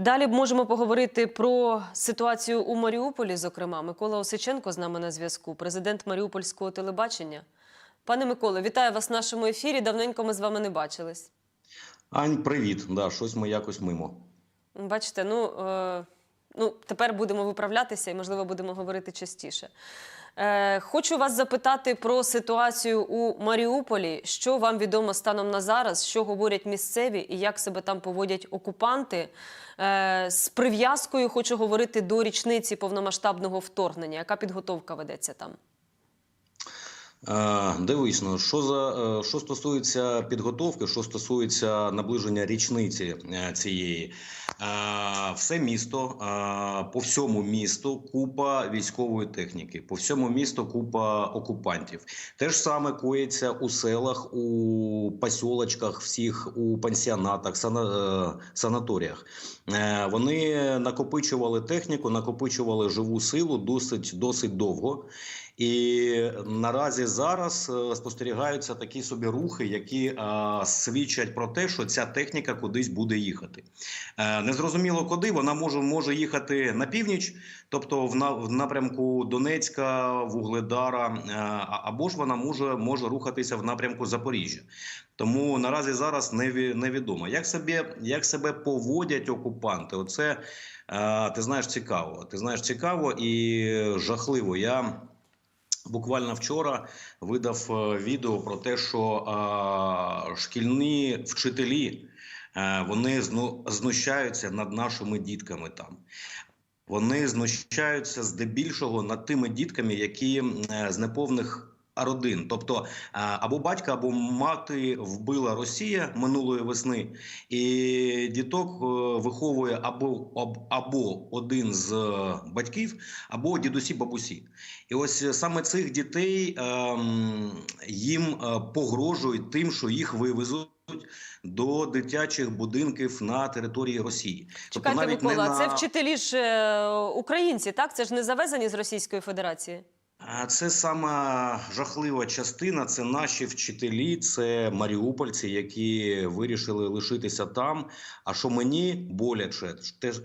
Далі можемо поговорити про ситуацію у Маріуполі. Зокрема, Микола Осиченко з нами на зв'язку, президент Маріупольського телебачення. Пане Миколе, вітаю вас в нашому ефірі. Давненько ми з вами не бачились. Ань, привіт. Да, щось ми якось мимо. Бачите, ну, е, ну тепер будемо виправлятися і, можливо, будемо говорити частіше. Е, хочу вас запитати про ситуацію у Маріуполі. Що вам відомо станом на зараз? Що говорять місцеві і як себе там поводять окупанти? Е, з прив'язкою хочу говорити до річниці повномасштабного вторгнення. Яка підготовка ведеться там? Е, дивись, ну, що за е, що стосується підготовки, що стосується наближення річниці е, цієї, все місто по всьому місту купа військової техніки, по всьому місту купа окупантів. Те ж саме коїться у селах, у посілочках, всіх у пансіонатах, сана, санаторіях. Вони накопичували техніку, накопичували живу силу досить досить довго. І наразі зараз е, спостерігаються такі собі рухи, які е, свідчать про те, що ця техніка кудись буде їхати. Е, незрозуміло куди вона може, може їхати на північ, тобто в, на, в напрямку Донецька, Вугледара, або ж вона може, може рухатися в напрямку Запоріжжя. Тому наразі зараз неві- невідомо. Як себе, як себе поводять окупанти? Оце ти знаєш цікаво. Ти знаєш цікаво і жахливо. Я Буквально вчора видав е, відео про те, що е, шкільні вчителі е, вони зну, знущаються над нашими дітками там. Вони знущаються здебільшого над тими дітками, які з неповних родин. Тобто або батька, або мати вбила Росія минулої весни, і діток е, виховує або, або один з е, батьків, або дідусі бабусі. І ось саме цих дітей ем, їм е, погрожують тим, що їх вивезуть. До дитячих будинків на території Росії, Чекайте, Тобто навіть не Микола, на- це вчителі ж українці, так? Це ж не завезені з Російської Федерації. Це сама жахлива частина. Це наші вчителі, це маріупольці, які вирішили лишитися там. А що мені боляче,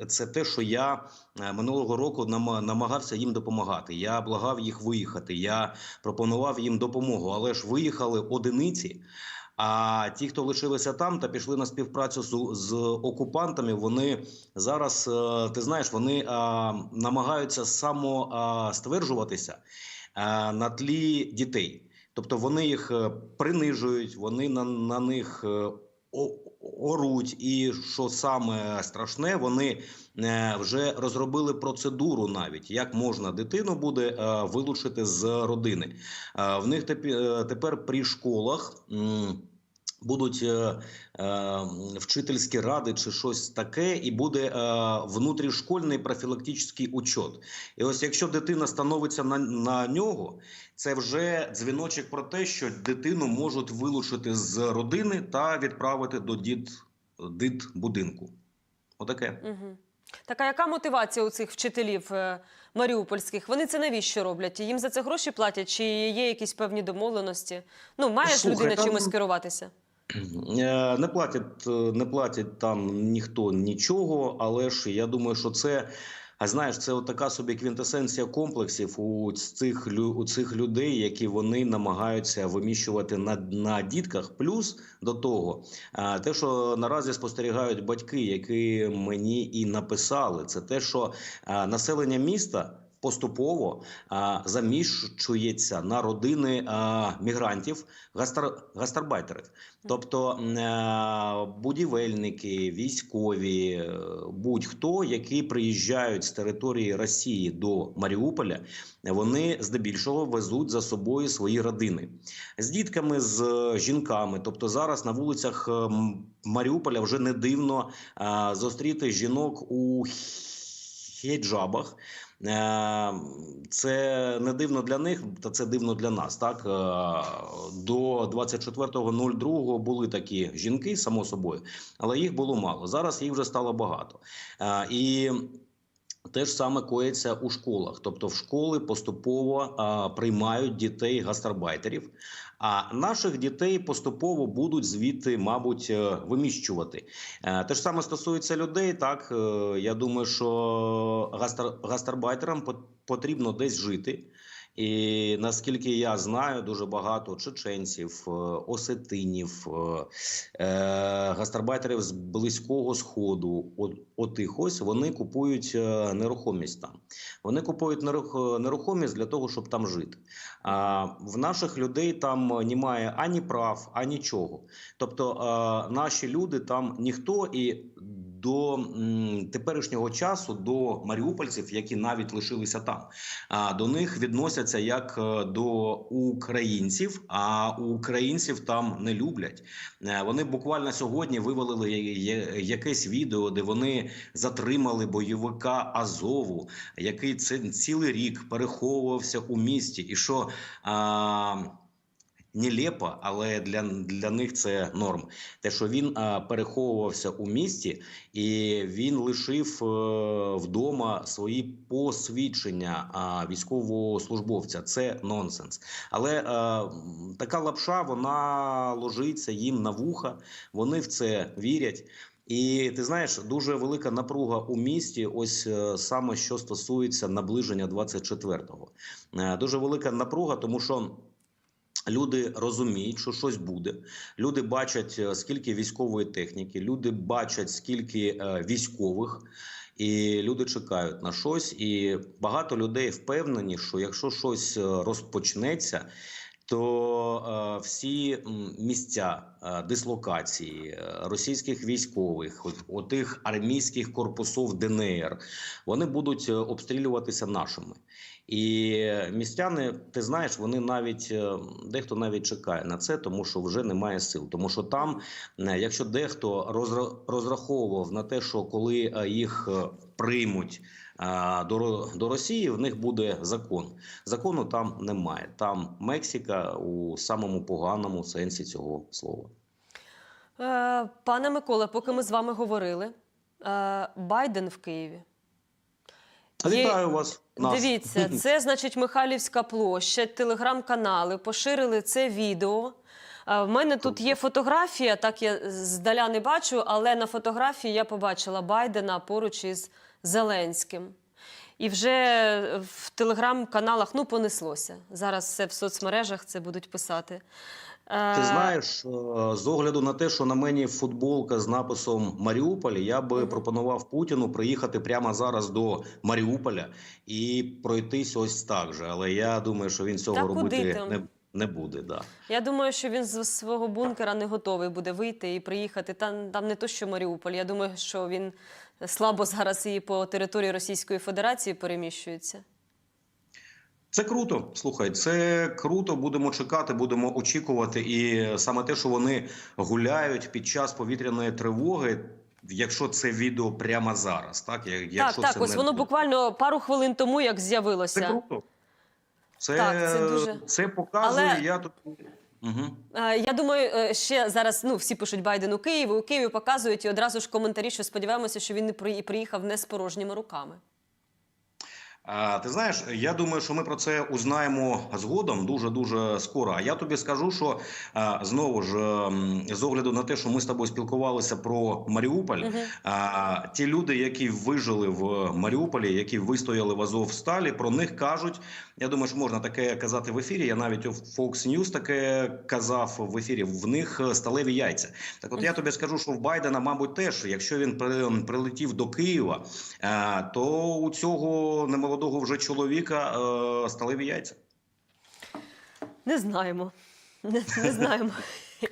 це те, що я е, минулого року нама- намагався їм допомагати. Я благав їх виїхати. Я пропонував їм допомогу, але ж виїхали одиниці. А ті, хто лишилися там та пішли на співпрацю з, з окупантами, вони зараз е, ти знаєш, вони а, намагаються самостверджуватися е, на тлі дітей. Тобто вони їх е, принижують, вони на, на них е, о- оруть. І що саме страшне, вони е, вже розробили процедуру навіть, як можна дитину буде е, вилучити з родини. Е, В них тепер при школах. Будуть е, е, вчительські ради чи щось таке, і буде е, внутрішкольний профілактичний учет. І ось якщо дитина становиться на, на нього, це вже дзвіночок про те, що дитину можуть вилучити з родини та відправити до дід, дід будинку. Отаке. Угу. Так, а яка мотивація у цих вчителів е, маріупольських? Вони це навіщо роблять? Їм за це гроші платять, чи є якісь певні домовленості? Ну, має ж Слухай, людина там- чимось керуватися? Е, Не платять, е, не платять там ніхто нічого, але ж я думаю, що це. А знаєш, це така собі квінтесенція комплексів у цих у цих людей, які вони намагаються виміщувати на, на дітках. Плюс до того, е, те, що наразі спостерігають батьки, які мені і написали, це те, що населення міста. Поступово а, заміщується на родини а, мігрантів, гастар, гастарбайтерів. Тобто м, е, будівельники, військові, е, будь-хто, які приїжджають з території Росії до Маріуполя, вони здебільшого везуть за собою свої родини з дітками, з е, жінками. Тобто зараз на вулицях Маріуполя вже не дивно е, зустріти жінок у хіджабах. Е, Це не дивно для них, та це дивно для нас. Так Е, до 24.02 були такі жінки, само собою, але їх було мало. Зараз їх вже стало багато. Е, І Те ж саме коїться у школах, тобто в школи поступово а, приймають дітей гастарбайтерів, а наших дітей поступово будуть звідти, мабуть, е, виміщувати. Е, Те ж саме стосується людей. Так е, я думаю, що гастар, гастарбайтерам пот- потрібно десь жити. І наскільки я знаю, дуже багато чеченців, е, осетинів, е, е, гастарбайтерів з близького сходу, от, отих ось вони купують нерухомість там. Вони купують нерух- нерухомість для того, щоб там жити. А в наших людей там немає ані прав, ані нічого. Тобто наші люди там ніхто і до теперішнього часу до маріупольців, які навіть лишилися там, а до них відносяться як е, до українців, а українців там не люблять. Е, Вони буквально сьогодні вивалили якесь відео, де вони затримали бойовика Азову, який цілий рік переховувався у місті, і що. Нелепо, але для, для них це норм. Те, що він переховувався у місті, і він лишив е, вдома свої посвідчення військовослужбовця. Це нонсенс. Але е, така лапша вона ложиться їм на вуха. Вони в це вірять. І ти знаєш, дуже велика напруга у місті. Ось е, саме що стосується наближення 24-го. Е, Дуже велика напруга, тому що. Люди розуміють, що щось буде. Люди бачать, е, скільки військової техніки, люди бачать, скільки е, військових, і люди чекають на щось. І багато людей впевнені, що якщо щось е, розпочнеться, то е, всі місця е, дислокації е, російських військових, от, отих армійських корпусів ДНР, вони будуть обстрілюватися нашими. І містяни, ти знаєш, вони навіть дехто навіть чекає на це, тому що вже немає сил. Тому що там, якщо дехто розраховував на те, що коли їх приймуть до, до Росії, в них буде закон. Закону там немає. Там Мексика у самому поганому сенсі цього слова. Е, пане Миколе, поки ми з вами говорили, е, Байден в Києві. Вітаю вас. Нас. Дивіться, це значить Михайлівська площа, телеграм-канали поширили це відео. Е, В мене тут є фотографія, так я здаля не бачу, але на фотографії я побачила Байдена поруч із Зеленським. І вже в телеграм-каналах ну понеслося. Зараз все в соцмережах це будуть писати. Е, Ти знаєш, е, з огляду на те, що на мені футболка з написом Маріуполь, я би пропонував Путіну приїхати прямо зараз до Маріуполя і пройтись ось так же. Але я думаю, що він цього Та куди робити не, не буде. Да. Я думаю, що він з свого бункера не готовий буде вийти і приїхати. Там, там не то, що Маріуполь. Я думаю, що він слабо зараз і по території Російської Федерації переміщується. Це круто. Слухай, це круто. Будемо чекати, будемо очікувати. І саме те, що вони гуляють під час повітряної тривоги. Якщо це відео прямо зараз, так якщо так, це так, ось не воно буквально пару хвилин тому як Це з'явилося. круто. Це, Так, це дуже- це показує. Але- Я тут угу. Я думаю, е, ще зараз ну всі пишуть Байден у Києві. У Києві показують і одразу ж коментарі, що сподіваємося, що він не при- приїхав не з порожніми руками. А, ти знаєш, я думаю, що ми про це узнаємо згодом дуже дуже скоро. А я тобі скажу, що а, знову ж ем, з огляду на те, що ми з тобою спілкувалися про Маріуполь, Мгм. а, ті люди, які вижили в Маріуполі, які вистояли в Азовсталі, про них кажуть. Я думаю, що можна таке казати в ефірі. Я навіть у Fox News таке казав в ефірі. В них сталеві яйця. Так, от я тобі скажу, що в Байдена, мабуть, теж, якщо він прилетів до Києва, то у цього немолодого вже чоловіка е, сталеві яйця. Не знаємо. Не, не знаємо.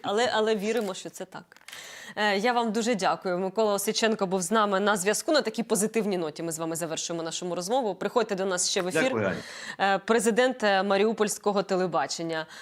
Але, але віримо, що це так. Е, Я вам дуже дякую. Микола Осиченко був з нами на зв'язку. На такій позитивній ноті ми з вами завершуємо нашу розмову. Приходьте до нас ще в ефір. Дякую, Е, Президент е, Маріупольського телебачення.